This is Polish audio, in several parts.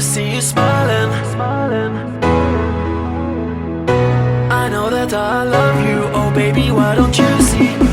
see you smiling. I know that I love you. Oh, baby, why don't you see?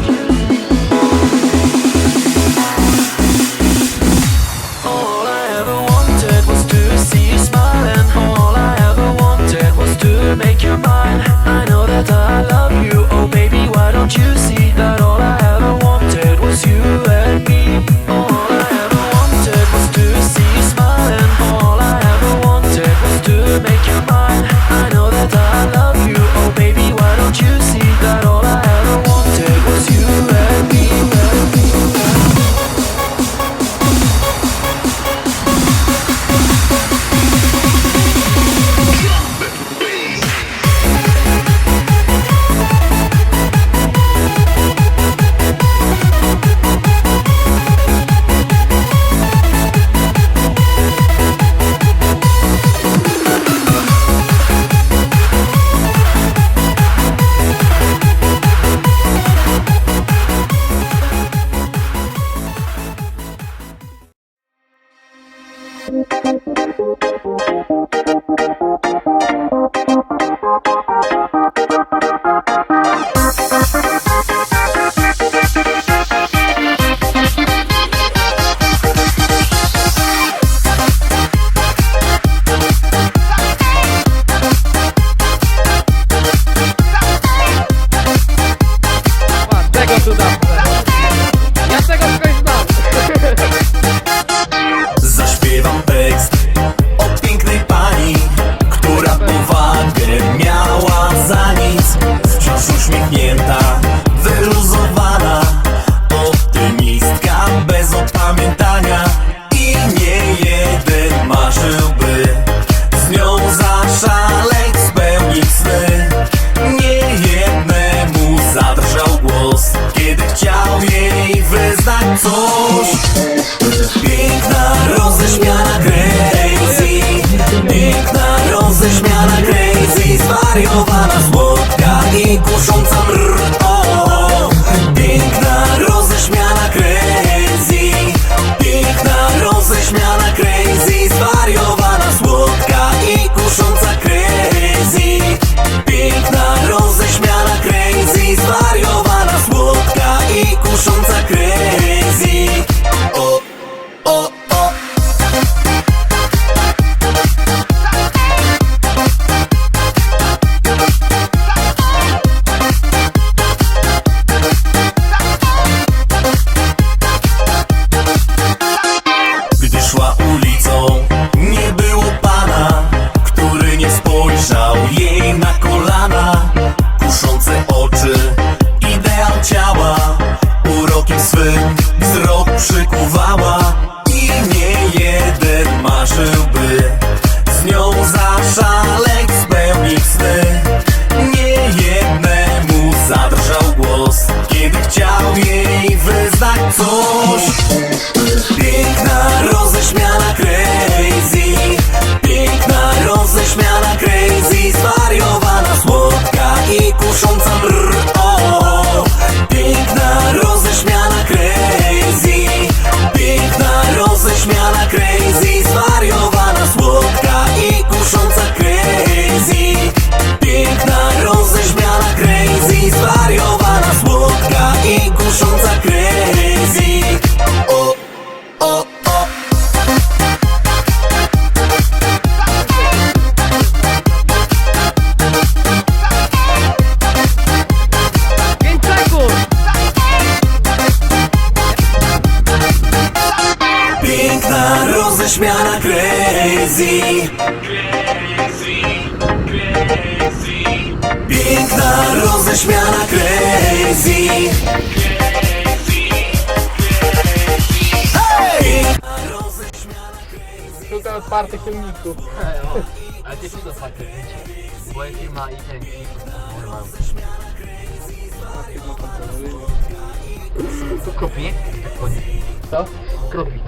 sos zmiana crazy Piękna, roześmiana crazy Szukam otwartych filmików. A gdzie są otwarte zdjęcia? Moja firma i ten i Kropi? Tak, Co? Kropi.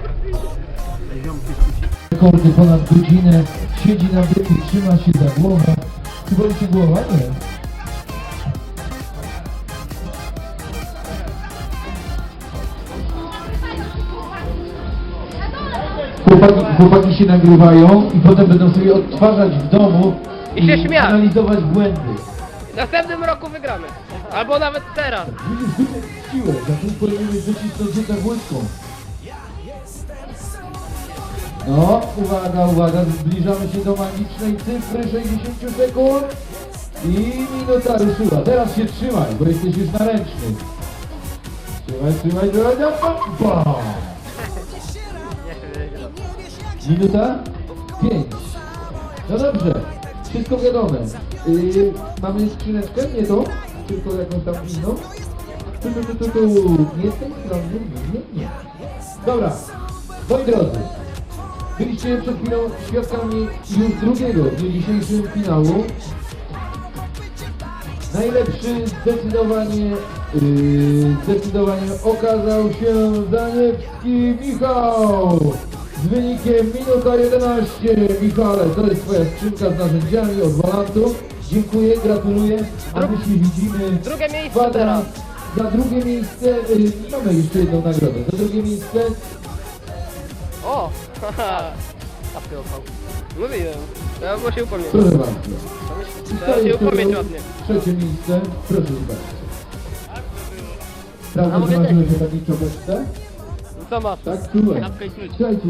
Rekordy ponad godzinę, siedzi na byku, trzyma się za głowę. Czy boli się głowa? Nie. Chłopaki, chłopaki się nagrywają i potem będą sobie odtwarzać w domu I się analizować błędy. W następnym roku wygramy. Albo nawet teraz. Widzisz, siłę, za chwilę pojedziemy rzucić to. No, uwaga, uwaga, zbliżamy się do magicznej cyfry 60 sekund i minuta ruszyła. Teraz się trzymaj, bo jesteś już na ręcznym. Trzymaj, trzymaj, trzymaj, bam! Minuta? Pięć. No dobrze, wszystko wiadome. Yy, mamy skrzyneczkę, nie tą, tylko jakąś tam inną. Tu, tu, tu, tu, tu. Nie z tej strony, nie, nie. Dobra, moi drodzy, byliście przed chwilą świadkami już drugiego w dniu dzisiejszym finału. Najlepszy zdecydowanie, yy, zdecydowanie okazał się Zaniewski Michał z wynikiem minuta 11. Michale, to jest twoja skrzynka z narzędziami od Walantu. Dziękuję, gratuluję, a my się widzimy Drugie miejsce teraz. za drugie miejsce. Yy, mamy jeszcze jedną nagrodę. Za drugie miejsce O! haha. Mówiłem. Ja bym się upomnieć. proszę bardzo. Trzeba się upomnieć ładnie. Trzecie miejsce, proszę bardzo. Prawda, A mogę że marzyłeś o takiej czapeczce? Co masz? Tak, i klucz. Słuchajcie,